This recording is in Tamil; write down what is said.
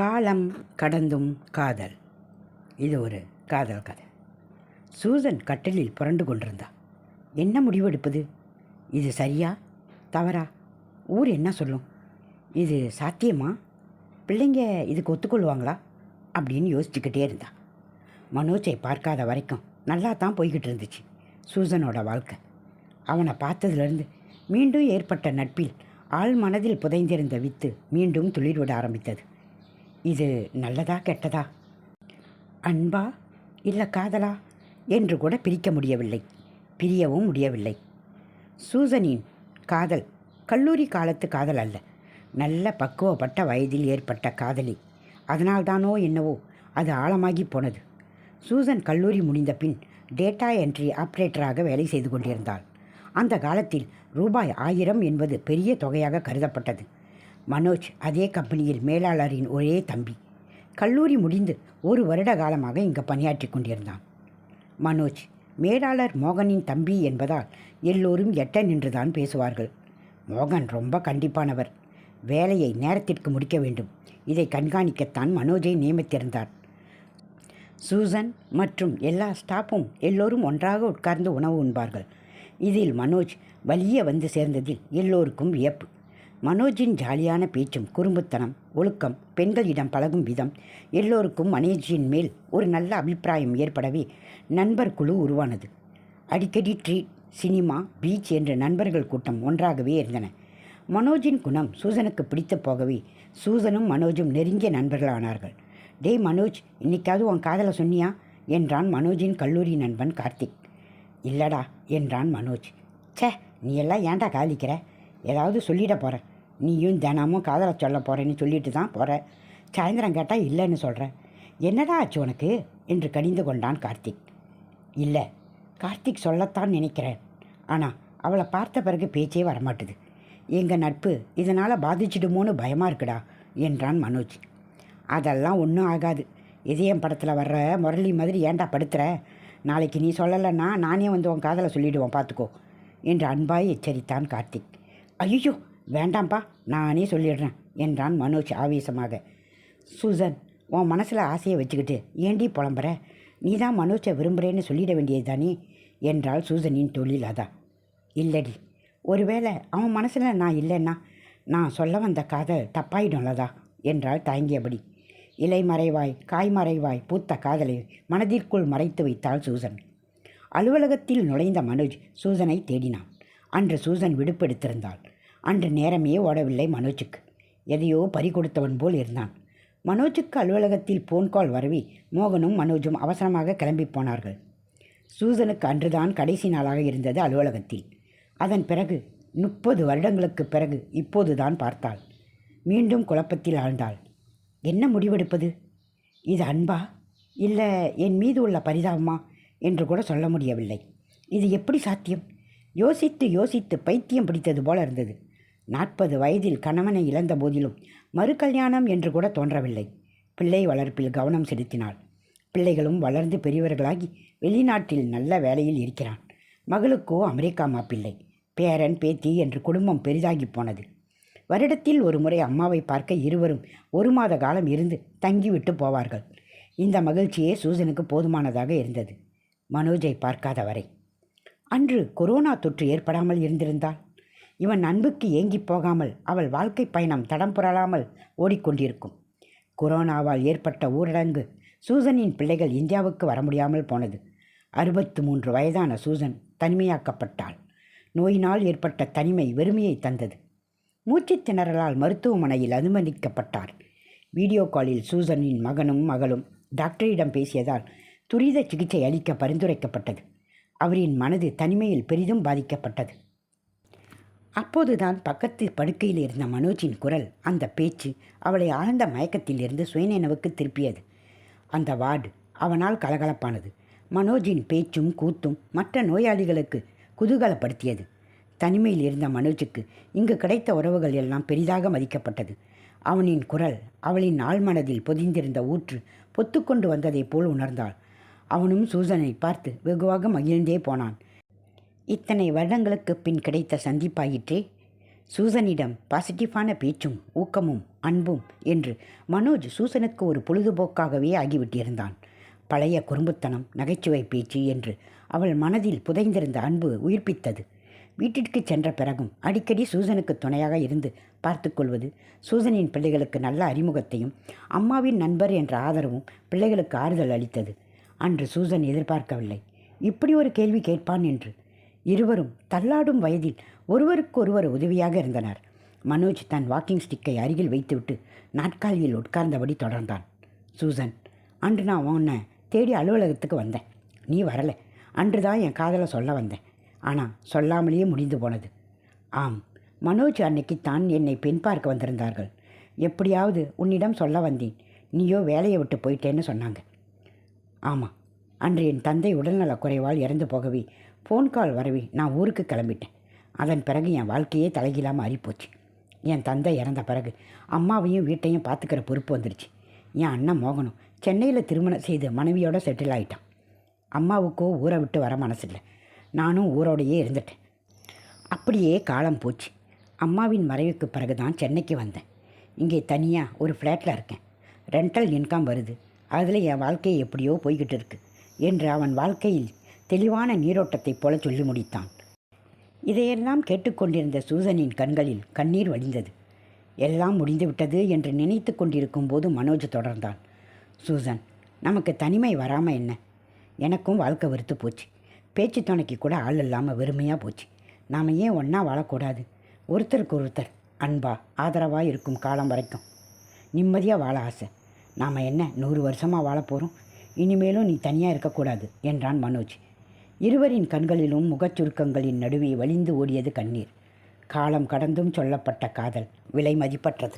காலம் கடந்தும் காதல். இது ஒரு காதல் கதை. சூசன் கட்டிலில் புரண்டு கொண்டிருந்தா. என்ன முடிவெடுப்பது? இது சரியா? தவறா? ஊர் என்ன சொல்லும்? இது சாத்தியமா? பிள்ளைங்க இதுக்கு ஒத்துக்கொள்வாங்களா? அப்படின்னு யோசிச்சுக்கிட்டே இருந்தா. மனோஜை பார்க்காத வரைக்கும் நல்லா தான் போய்கிட்டு இருந்துச்சு சூசனோட வாழ்க்கை. அவனை பார்த்ததுலேருந்து மீண்டும் ஏற்பட்ட நட்பில் ஆள் மனதில் புதைந்திருந்த வித்து மீண்டும் துளிர்விட ஆரம்பித்தது. இது நல்லதா கெட்டதா? அன்பா இல்லை காதலா? என்று கூட பிரிக்க முடியவில்லை. பிரியவும் முடியவில்லை. சூசனின் காதல் கல்லூரி காலத்து காதல் அல்ல. நல்ல பக்குவப்பட்ட வயதில் ஏற்பட்ட காதலி. அதனால்தானோ என்னவோ அது ஆழமாகி போனது. சூசன் கல்லூரி முடிந்த பின் டேட்டா என்ட்ரி ஆப்ரேட்டராக வேலை செய்து கொண்டிருந்தாள். அந்த காலத்தில் ரூபாய் ஆயிரம் என்பது பெரிய தொகையாக கருதப்பட்டது. மனோஜ் அதே கம்பெனியில் மேலாளரின் ஒரே தம்பி. கல்லூரி முடிந்து ஒரு வருட காலமாக இங்கு பணியாற்றி கொண்டிருந்தான். மனோஜ் மேலாளர் மோகனின் தம்பி என்பதால் எல்லோரும் எட்ட நின்றுதான் பேசுவார்கள். மோகன் ரொம்ப கண்டிப்பானவர். வேலையை நேரத்திற்கு முடிக்க வேண்டும். இதை கண்காணிக்கத்தான் மனோஜை நியமித்திருந்தார். சூசன் மற்றும் எல்லா ஸ்டாஃப்பும் எல்லோரும் ஒன்றாக உட்கார்ந்து உணவு உண்பார்கள். இதில் மனோஜ் வலிய வந்து சேர்ந்ததில் எல்லோருக்கும் வியப்பு. மனோஜின் ஜாலியான பேச்சும் குறும்புத்தனம் ஒழுக்கம் பெண்களிடம் பழகும் விதம் எல்லோருக்கும் மனோஜியின் மேல் ஒரு நல்ல அபிப்பிராயம் ஏற்படவே நண்பர் குழு உருவானது. அடிக்கடி ட்ரீட் சினிமா பீச் என்ற நண்பர்கள் கூட்டம் ஒன்றாகவே இருந்தன. மனோஜின் குணம் சூசனுக்கு பிடித்து போகவே சூசனும் மனோஜும் நெருங்கிய நண்பர்களானார்கள். டேய் மனோஜ் இன்னைக்காவது உன் காதலை சொன்னியா? என்றான் மனோஜின் கல்லூரி நண்பன் கார்த்திக். இல்லடா என்றான் மனோஜ். ச்சே நீ எல்லாம் ஏன்டா காதலிக்கிற? ஏதாவது சொல்லிட போகிற நீயும் தினமும் காதலை சொல்ல போகிறேன்னு சொல்லிட்டு தான் போகிற சாயந்தரம் கேட்டால் இல்லைன்னு சொல்கிறேன் என்னடா ஆச்சு உனக்கு? என்று கடிந்து கொண்டான் கார்த்திக். இல்லை கார்த்திக் சொல்லத்தான் நினைக்கிறேன். ஆனால் அவளை பார்த்த பிறகு பேச்சே வரமாட்டுது. எங்கள் நட்பு இதனால் பாதிச்சிடுமோன்னு பயமாக இருக்குடா என்றான் மனோஜ். அதெல்லாம் ஒன்றும் ஆகாது. இதயம் படத்தில் வர்ற முரளி மாதிரி ஏன்டா படுத்துற? நாளைக்கு நீ சொல்லலைன்னா நானே வந்து உன் காதலை சொல்லிவிடுவோம் பார்த்துக்கோ என்று அன்பாய் எச்சரித்தான் கார்த்திக். ஐயோ வேண்டாம்ப்பா நானே சொல்லிடுறேன் என்றான் மனோஜ் ஆவேசமாக. சூசன் உன் மனசில் ஆசையை வச்சுக்கிட்டு ஏண்டி புலம்புற? நீ தான் மனோஜை விரும்புகிறேன்னு சொல்லிட வேண்டியது தானே என்றாள் சூசனின் தொழில் அதா. இல்லடி ஒருவேளை அவன் மனசில் நான் இல்லைன்னா நான் சொல்ல வந்த காதல் தப்பாயிடும்லதா என்றாள் தயங்கியபடி. இலை மறைவாய் காய் மறைவாய் பூத்த காதலை மனதிற்குள் மறைத்து வைத்தாள் சூசன். அலுவலகத்தில் நுழைந்த மனோஜ் சூசனை தேடினான். அன்று சூசன் விடுப்பெடுத்திருந்தாள் அன்று நேரமே ஓடவில்லை மனோஜுக்கு. எதையோ பறி கொடுத்தவன் போல் இருந்தான். மனோஜுக்கு அலுவலகத்தில் போன் கால் வரவி மோகனும் மனோஜும் அவசரமாக கிளம்பி போனார்கள். சூசனுக்கு அன்றுதான் கடைசி நாளாக இருந்தது அலுவலகத்தில். அதன் பிறகு முப்பது வருடங்களுக்கு பிறகு இப்போதுதான் பார்த்தாள். மீண்டும் குழப்பத்தில் ஆழ்ந்தாள். என்ன முடிவெடுப்பது? இது அன்பா? இல்லை என் மீது உள்ள பரிதாபமா? என்று கூட சொல்ல முடியவில்லை. இது எப்படி சாத்தியம்? யோசித்து யோசித்து பைத்தியம் பிடித்தது போல இருந்தது. நாற்பது வயதில் கணவனை இழந்த போதிலும் மறு கல்யாணம் என்று கூட தோன்றவில்லை. பிள்ளை வளர்ப்பில் கவனம் செலுத்தினாள். பிள்ளைகளும் வளர்ந்து பெரியவர்களாகி வெளிநாட்டில் நல்ல வேலையில் இருக்கிறான். மகளுக்கோ அமெரிக்கா மாப்பிள்ளை பேரன் பேத்தி என்று குடும்பம் பெரிதாகி போனது. வருடத்தில் ஒரு முறை அம்மாவை பார்க்க இருவரும் ஒரு மாத காலம் இருந்து தங்கிவிட்டு போவார்கள். இந்த மகிழ்ச்சியே சூசனுக்கு போதுமானதாக இருந்தது. மனோஜை பார்க்காத வரை அன்று கொரோனா தொற்று ஏற்படாமல் இருந்திருந்தால்? இவன் அன்புக்கு ஏங்கி போகாமல் அவள் வாழ்க்கை பயணம் தடம் புரளாமல் ஓடிக்கொண்டிருக்கும். கொரோனாவால் ஏற்பட்ட ஊரடங்கு சூசனின் பிள்ளைகள் இந்தியாவுக்கு வர முடியாமல் போனது. அறுபத்து மூன்று வயதான சூசன் தனிமையாக்கப்பட்டாள். நோயினால் ஏற்பட்ட தனிமை வெறுமையை தந்தது. மூச்சுத் திணறலால் மருத்துவமனையில் அனுமதிக்கப்பட்டார். வீடியோ காலில் சூசனின் மகனும் மகளும் டாக்டரிடம் பேசியதால் துரித சிகிச்சை அளிக்க பரிந்துரைக்கப்பட்டது. அவரின் மனது தனிமையில் பெரிதும் பாதிக்கப்பட்டது. அப்போதுதான் பக்கத்து படுக்கையில் இருந்த மனோஜின் குரல் அந்த பேச்சு அவளை ஆழ்ந்த மயக்கத்திலிருந்து சுயநினைவுக்கு திருப்பியது. அந்த வார்டு அவனால் கலகலப்பானது. மனோஜின் பேச்சும் கூத்தும் மற்ற நோயாளிகளுக்கு குதூகலப்படுத்தியது. தனிமையில் இருந்த மனோஜுக்கு இங்கு கிடைத்த உறவுகள் எல்லாம் பெரிதாக மதிக்கப்பட்டது. அவனின் குரல் அவளின் ஆழ்மனதில் பொதிந்திருந்த ஊற்று பொத்துக்கொண்டு வந்ததைப் போல் உணர்ந்தாள். அவனும் சூசனை பார்த்து வெகுவாக மகிழ்ந்தே போனான். இத்தனை வருடங்களுக்கு பின் கிடைத்த சந்திப்பாயிற்றே? சூசனிடம் பாசிட்டிவான பேச்சும் ஊக்கமும் அன்பும் என்று மனோஜ் சூசனுக்கு ஒரு பொழுதுபோக்காகவே ஆகிவிட்டிருந்தான். பழைய குறும்புத்தனம் நகைச்சுவை பேச்சு என்று அவள் மனதில் புதைந்திருந்த அன்பு உயிர்ப்பித்தது. வீட்டிற்கு சென்ற பிறகும் அடிக்கடி சூசனுக்கு துணையாக இருந்து பார்த்துக்கொள்வது சூசனின் பிள்ளைகளுக்கு நல்ல அறிமுகத்தையும் அம்மாவின் நண்பர் என்ற ஆதரவும் பிள்ளைகளுக்கு ஆறுதல் அளித்தது. அன்று சூசன் எதிர்பார்க்கவில்லை. இப்படி ஒரு கேள்வி கேட்பான் என்று இருவரும் தள்ளாடும் வயதில் ஒருவருக்கொருவர் உதவியாக இருந்தனர். மனோஜ் தன் வாக்கிங் ஸ்டிக்கை அருகில் வைத்துவிட்டு நாட்காலியில் உட்கார்ந்தபடி தொடர்ந்தான். சூசன் அன்று நான் உன்னை தேடி அலுவலகத்துக்கு வந்தேன். நீ வரலை. அன்று தான் என் காதலை சொல்ல வந்தேன். ஆனால் சொல்லாமலேயே முடிந்து போனது. ஆம் மனோஜ் அன்னைக்கு தான் என்னை பெண் பார்க்க வந்திருந்தார்கள். எப்படியாவது உன்னிடம் சொல்ல வந்தேன். நீயோ வேலையை விட்டு போயிட்டேன்னு சொன்னாங்க. ஆமாம் அன்று என் தந்தை உடல்நலக் குறைவால் இறந்து போகவே ஃபோன் கால் வரவே நான் ஊருக்கு கிளம்பிட்டேன். அதன் பிறகு என் வாழ்க்கையே தலைகிலாமல் ஆறிப்போச்சு என் தந்தை இறந்த பிறகு அம்மாவையும் வீட்டையும் பார்த்துக்கிற பொறுப்பு வந்துடுச்சு என் அண்ணன் மோகனும் சென்னையில் திருமணம் செய்து மனைவியோட செட்டில் ஆகிட்டான் அம்மாவுக்கோ ஊரை விட்டு வர மனசில்லை. நானும் ஊரோடையே இருந்துட்டேன். அப்படியே காலம் போச்சு. அம்மாவின் மறைவுக்கு பிறகு தான் சென்னைக்கு வந்தேன். இங்கே தனியாக ஒரு ஃப்ளாட்டில் இருக்கேன். ரெண்டல் இன்கம் வருது. அதில் என் வாழ்க்கை எப்படியோ போய்கிட்டு இருக்கு. என்று அவன் வாழ்க்கையில் தெளிவான நீரோட்டத்தைப் போல சொல்லி முடித்தான். இதையெல்லாம் கேட்டுக்கொண்டிருந்த சூசனின் கண்களில் கண்ணீர் வழிந்தது எல்லாம் முடிந்துவிட்டது என்று நினைத்து கொண்டிருக்கும் போது மனோஜ் தொடர்ந்தான். சூசன் நமக்கு தனிமை வராமல் என்ன? எனக்கும் வாழ்க்கை வெறுத்து போச்சு. பேச்சு துணைக்கு கூட ஆள் இல்லாமல் வெறுமையாக போச்சு. நாம் ஏன் ஒன்றா வாழக்கூடாது? ஒருத்தருக்கு ஒருத்தர் அன்பா ஆதரவாக இருக்கும் காலம் வரைக்கும். நிம்மதியாக வாழ ஆசை. நாம் என்ன நூறு வருஷமாக வாழ போகிறோம் இனிமேலும் நீ தனியாக இருக்கக்கூடாது என்றான் மனோஜ். இருவரின் கண்களிலும் முகச்சுருக்கங்களின் நடுவே வழிந்து ஓடியது கண்ணீர். காலம் கடந்தும் சொல்லப்பட்ட காதல். விலை மதிப்பற்றது.